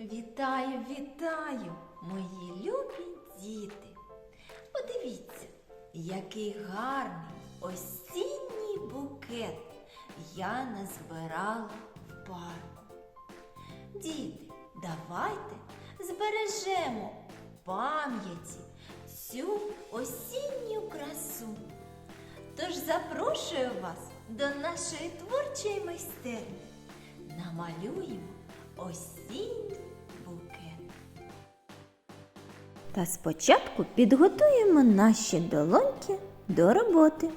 Вітаю, вітаю, мої любі діти. Подивіться, який гарний осінній букет я назбирала в парку. Діти, давайте збережемо в пам'яті цю осінню красу. Тож запрошую вас до нашої творчої майстерні. Намалюємо осінній Та спочатку підготуємо наші долоньки до роботи.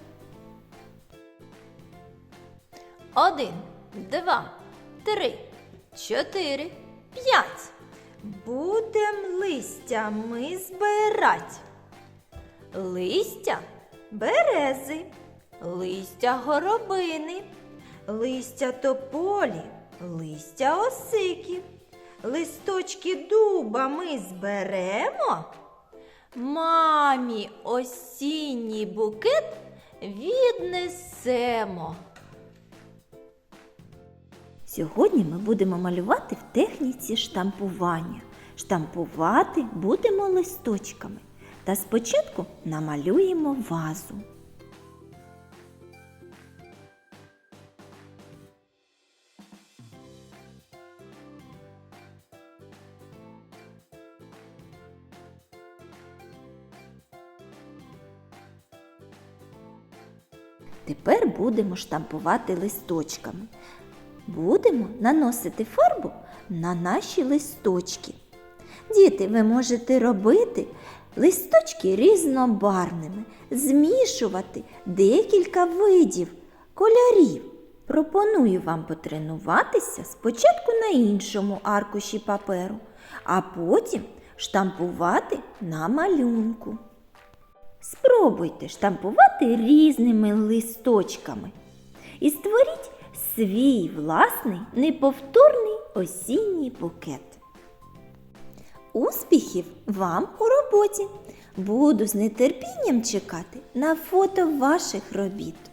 Один, два, три, чотири, п'ять. Будем листя ми збирать. Листя берези, листя горобини, листя тополі, листя осики. Листочки дуба ми зберемо. Мамі осінній букет віднесемо. Сьогодні ми будемо малювати в техніці штампування. Штампувати будемо листочками. Та спочатку намалюємо вазу. Тепер будемо штампувати листочками. Будемо наносити фарбу на наші листочки. Діти, ви можете робити листочки різнобарвними, змішувати декілька видів кольорів. Пропоную вам потренуватися спочатку на іншому аркуші паперу, а потім штампувати на малюнку. Спробуйте штампувати різними листочками і створіть свій власний неповторний осінній букет. Успіхів вам у роботі! Буду з нетерпінням чекати на фото ваших робіт.